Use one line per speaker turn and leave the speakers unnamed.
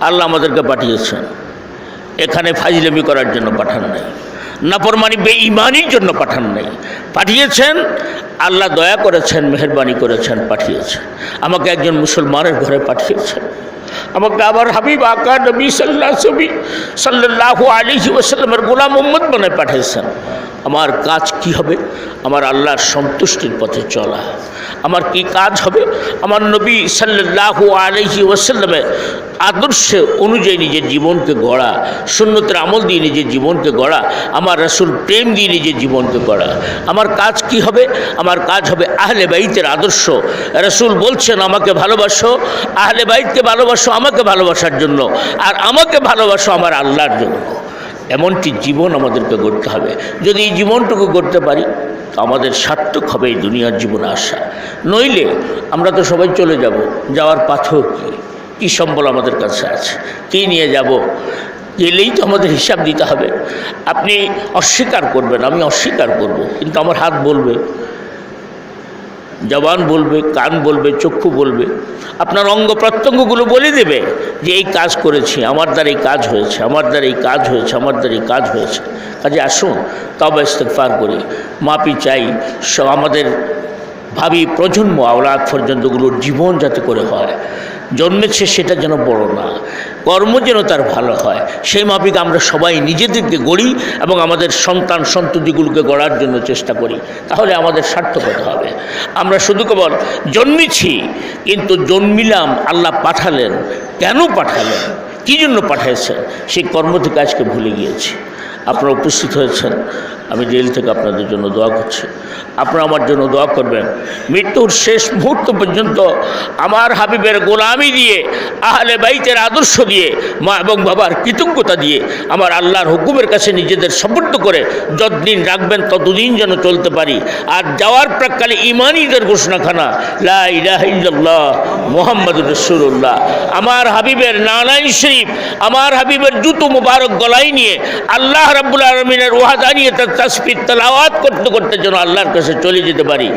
আল্লাহ আমাদেরকে পাঠিয়েছেন। এখানে ফাইজলামি করার জন্য পাঠান নাই। নাফরমানি বেঈমানির জন্য পাঠান নাই। পাঠিয়েছেন, আল্লাহ দয়া করেছেন, মেহরবানি করেছেন, পাঠিয়েছেন। আমাকে একজন মুসলমানের ঘরে পাঠিয়েছেন। আমাকে আবার হাবিব আকা নবী সাল্লাহ সবি সাল্লাহ আলিহি ওসাল্লামের গোলাম মোহাম্মদ বানায় পাঠিয়েছেন। আমার কাজ কি হবে? আমার আল্লাহর সন্তুষ্টির পথে চলা। আমার কি কাজ হবে? আমার নবী সাল্লাহ আলহি ওসাল্লামের আদর্শে অনুযায়ী নিজের জীবনকে গড়া, সুন্নতের আমল দিয়ে নিজের জীবনকে গড়া, আমার রসুল প্রেম দিয়ে নিজের জীবনকে গড়া। আমার কাজ কি হবে? আমার কাজ হবে আহলে বাইতের আদর্শ। রসুল বলছেন, আমাকে ভালোবাসো। আহলে বাইতকে ভালোবাসো, আমাকে ভালোবাসার জন্য। আর আমাকে ভালোবাসো আমার আল্লাহর জন্য। এমনটি জীবন আমাদেরকে গড়তে হবে। যদি এই জীবনটুকু গড়তে পারি, আমাদের সার্থক হবে এই দুনিয়ার জীবনে আসা নইলে আমরা তো সবাই চলে যাব, যাওয়ার পাথর কী? কী সম্বল আমাদের কাছে আছে? কী নিয়ে যাব? গেলেই তো আমাদের হিসাব দিতে হবে। আপনি অস্বীকার করবেন, আমি অস্বীকার করব, কিন্তু আমার হাত বলবে। জবান বলবে, কান বলবে, চক্ষু বলবে, আপনার অঙ্গ প্রত্যঙ্গগুলো বলে দেবে যে এই কাজ করেছি, আমার দ্বারা এই কাজ হয়েছে, আমার দ্বারা এই কাজ হয়েছে, আমার দ্বারা এই কাজ হয়েছে। কাজে আসুন তবে ইস্তেকফার করি। মাপি চাই সব আমাদের ভাবি প্রজন্ম, আওলাদ পর্যন্তগুলোর জীবন যাতে করে হয়। জন্মেছে সেটা যেন বড় না। কর্ম যেন তার ভালো হয়। সেই মাফিক আমরা সবাই নিজেদেরকে গড়ি এবং আমাদের সন্তান সন্ততিগুলোকে গড়ার জন্য চেষ্টা করি। তাহলে আমাদের সার্থকতা হবে। আমরা শুধু কেবল জন্মেছি, কিন্তু জন্মিলাম, আল্লাহ পাঠালেন। কেন পাঠালেন? কী জন্য পাঠিয়েছেন সেই কর্ম থেকে আজকে ভুলে গিয়েছি। আপনারা উপস্থিত হয়েছেন। আমি জেল থেকে আপনাদের জন্য দোয়া করছি। আপনারা আমার জন্য দোয়া করবেন। মৃত্যুর শেষ মুহূর্ত পর্যন্ত আমার হাবিবের গোলামি দিয়ে, আহলে বাইতের আদর্শ দিয়ে, মা এবং বাবার কৃতজ্ঞতা দিয়ে আমার আল্লাহর হুকুমের কাছে নিজেদের সমর্থ করে যতদিন রাখবেন, ততদিন যেন চলতে পারি। আর যাওয়ার প্রাককালে ইমানিদের ঘোষণাখানা, লা ইলাহা মোহাম্মদ রসুল্লাহ আমার হাবিবের নানাই শরীফ, আমার হাবিবের জুতো মুবারক গলাই নিয়ে আল্লাহ রাব্বুল আলমিনের ওয়াহাদানিয়ে তার তাসফির তালাওয়াত করতে করতে যেন আল্লাহর কাছে চলে যেতে পারি।